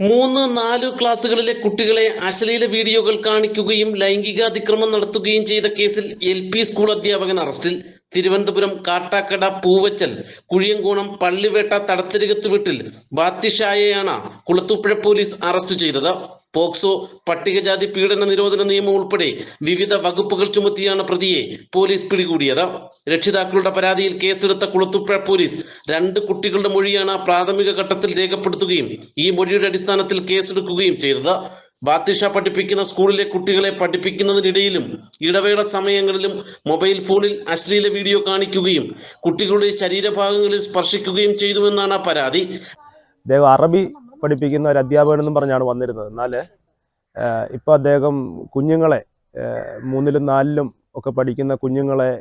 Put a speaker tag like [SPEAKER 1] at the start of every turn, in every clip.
[SPEAKER 1] മൂന്ന് നാല് ക്ലാസ്സുകളിലെ കുട്ടികളെ അശ്ലീല വീഡിയോകൾ കാണിക്കുകയും ലൈംഗികാതിക്രമം നടത്തുകയും ചെയ്ത കേസിൽ എൽ പി സ്കൂൾ അധ്യാപകൻ അറസ്റ്റിൽ. തിരുവനന്തപുരം കാട്ടാക്കട പൂവച്ചൽ കുഴിയങ്കോണം പള്ളിവേട്ട തടത്തിരകത്ത് വീട്ടിൽ ബാത്തിഷായയാണ് കുളത്തൂപ്പുഴ പോലീസ് അറസ്റ്റ് ചെയ്തത്. പോക്സോ പട്ടികജാതി പീഡന നിരോധന നിയമം ഉൾപ്പെടെ വിവിധ വകുപ്പുകൾ ചുമത്തിയാണ് പ്രതിയെ പോലീസ് പിടികൂടിയത്. രക്ഷിതാക്കളുടെ പരാതിയിൽ കേസെടുത്ത കുളത്തുപ്പ പോലീസ് രണ്ട് കുട്ടികളുടെ മൊഴിയാണ് പ്രാഥമിക ഘട്ടത്തിൽ രേഖപ്പെടുത്തുകയും ഈ മൊഴിയുടെ അടിസ്ഥാനത്തിൽ കേസെടുക്കുകയും ചെയ്തത്. ബാത്തിഷ പഠിപ്പിക്കുന്ന സ്കൂളിലെ കുട്ടികളെ പഠിപ്പിക്കുന്നതിനിടയിലും ഇടവേള സമയങ്ങളിലും മൊബൈൽ ഫോണിൽ അശ്ലീല വീഡിയോ കാണിക്കുകയും കുട്ടികളുടെ ശരീരഭാഗങ്ങളിൽ സ്പർശിക്കുകയും ചെയ്തുവെന്നാണ് പരാതി.
[SPEAKER 2] അറബി പഠിപ്പിക്കുന്ന ഒരു അധ്യാപകൻ എന്നും പറഞ്ഞാണ് വന്നിരുന്നത്. എന്നാൽ ഇപ്പോൾ അദ്ദേഹം കുഞ്ഞുങ്ങളെ മൂന്നിലും നാലിലും ഒക്കെ പഠിക്കുന്ന കുഞ്ഞുങ്ങളെ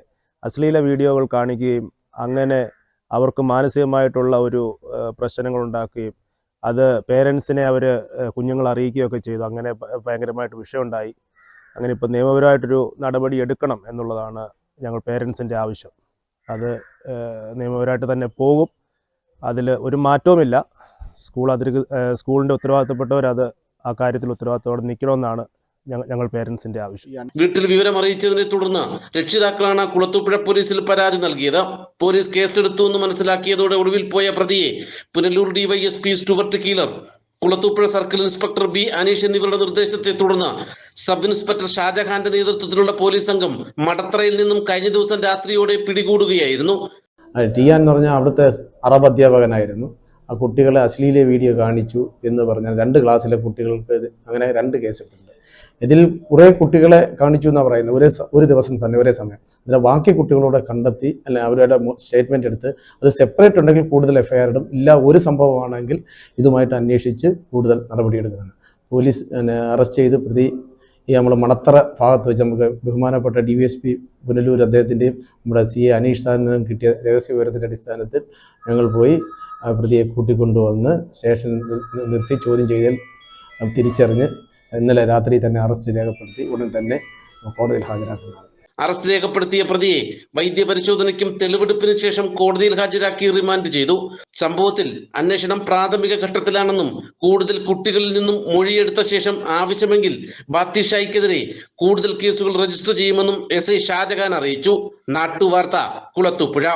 [SPEAKER 2] അശ്ലീല വീഡിയോകൾ കാണിക്കുകയും അങ്ങനെ അവർക്ക് മാനസികമായിട്ടുള്ള ഒരു പ്രശ്നങ്ങൾ ഉണ്ടാക്കുകയും അത് പേരൻസിനെ അവർ കുഞ്ഞുങ്ങൾ അറിയിക്കുകയൊക്കെ ചെയ്തു. അങ്ങനെ ഭയങ്കരമായിട്ട് വിഷയമുണ്ടായി. അങ്ങനെ ഇപ്പോൾ നിയമപരമായിട്ടൊരു നടപടി എടുക്കണം എന്നുള്ളതാണ് ഞങ്ങൾ പേരൻസിന്റെ ആവശ്യം. അത് നിയമപരമായിട്ട് തന്നെ പോകും. അതിൽ ഒരു മാറ്റവുമില്ല. സ്കൂൾ അതിര് സ്കൂളിന്റെ ഉത്തരവാദിത്തപ്പെട്ടവർ അത് ആ കാര്യത്തിൽ ഉത്തരവാദിത്തത്തോടെ നിൽക്കണമെന്നാണ് ഞങ്ങൾ പേരൻസിന്റെ ആവശ്യം.
[SPEAKER 1] വീട്ടിൽ വിവരം അറിയിച്ചതിനെ തുടർന്ന് രക്ഷിതാക്കളാണ് കുളത്തൂപ്പുഴ പോലീസിൽ പരാതി നൽകിയത്. പോലീസ് കേസെടുത്തു എന്ന് മനസ്സിലാക്കിയതോടെ ഒടുവിൽ പോയ പ്രതിയെ Punalur DYSP Stuart Keeler Kulathupuzha circle inspector B Aneesh എന്നിവരുടെ നിർദ്ദേശത്തെ തുടർന്ന് സബ് ഇൻസ്പെക്ടർ ഷാജഹാന്റെ നേതൃത്വത്തിലുള്ള പോലീസ് സംഘം മടത്തറയിൽ നിന്നും കഴിഞ്ഞ ദിവസം രാത്രിയോടെ പിടികൂടുകയായിരുന്നു.
[SPEAKER 3] ടി ടിയാൻ എന്ന് പറഞ്ഞാൽ അവിടുത്തെ അറബ് അധ്യാപകനായിരുന്നു. ആ കുട്ടികളെ അശ്ലീല വീഡിയോ കാണിച്ചു എന്ന് പറഞ്ഞാൽ രണ്ട് ക്ലാസ്സിലെ കുട്ടികൾക്ക് അങ്ങനെ രണ്ട് കേസ് ഇതിൽ കുറേ കുട്ടികളെ കാണിച്ചു എന്നാണ് പറയുന്നത്. ഒരേ ഒരു ദിവസം തന്നെ ഒരേ സമയം. അതിനെ ബാക്കി കുട്ടികളോട് കണ്ടെത്തി അല്ലെ അവരുടെ സ്റ്റേറ്റ്മെന്റ് എടുത്ത് അത് സെപ്പറേറ്റ് ഉണ്ടെങ്കിൽ കൂടുതൽ എഫ്ഐആർ ഇടും. ഇല്ല ഒരു സംഭവമാണെങ്കിൽ ഇതുമായിട്ട് അന്വേഷിച്ച് കൂടുതൽ നടപടിയെടുക്കുന്നതാണ് പോലീസ് അറസ്റ്റ് ചെയ്ത് പ്രതി ഈ നമ്മൾ മണത്തറ ഭാഗത്ത് വെച്ച് നമുക്ക് ബഹുമാനപ്പെട്ട D V S P Punalur അദ്ദേഹത്തിന്റെയും നമ്മുടെ സി എ അനീഷ് സാറിനും കിട്ടിയ രഹസ്യ വിവരത്തിന്റെ അടിസ്ഥാനത്തിൽ ഞങ്ങൾ പോയി പ്രതിയെ കൂട്ടിക്കൊണ്ടുവന്ന് സ്റ്റേഷനിൽ നി- നിർത്തി ചോദ്യം ചെയ്തതിൽ തിരിച്ചറിഞ്ഞ് ഇന്നലെ രാത്രി തന്നെ അറസ്റ്റ് രേഖപ്പെടുത്തി ഉടൻ തന്നെ കോടതിയിൽ ഹാജരാക്കുന്നതാണ്.
[SPEAKER 1] അറസ്റ്റ് രേഖപ്പെടുത്തിയ പ്രതിയെ വൈദ്യപരിശോധനയ്ക്കും തെളിവെടുപ്പിന് ശേഷം കോടതിയിൽ ഹാജരാക്കി റിമാൻഡ് ചെയ്തു. സംഭവത്തിൽ അന്വേഷണം പ്രാഥമിക ഘട്ടത്തിലാണെന്നും കൂടുതൽ കുട്ടികളിൽ നിന്നും മൊഴിയെടുത്ത ശേഷം ആവശ്യമെങ്കിൽ ബാത്തിഷായിക്കെതിരെ കൂടുതൽ കേസുകൾ രജിസ്റ്റർ ചെയ്യുമെന്നും എസ് ഐ ഷാജഹാൻ അറിയിച്ചു. നാട്ടുവാർത്ത കുളത്തുപുഴ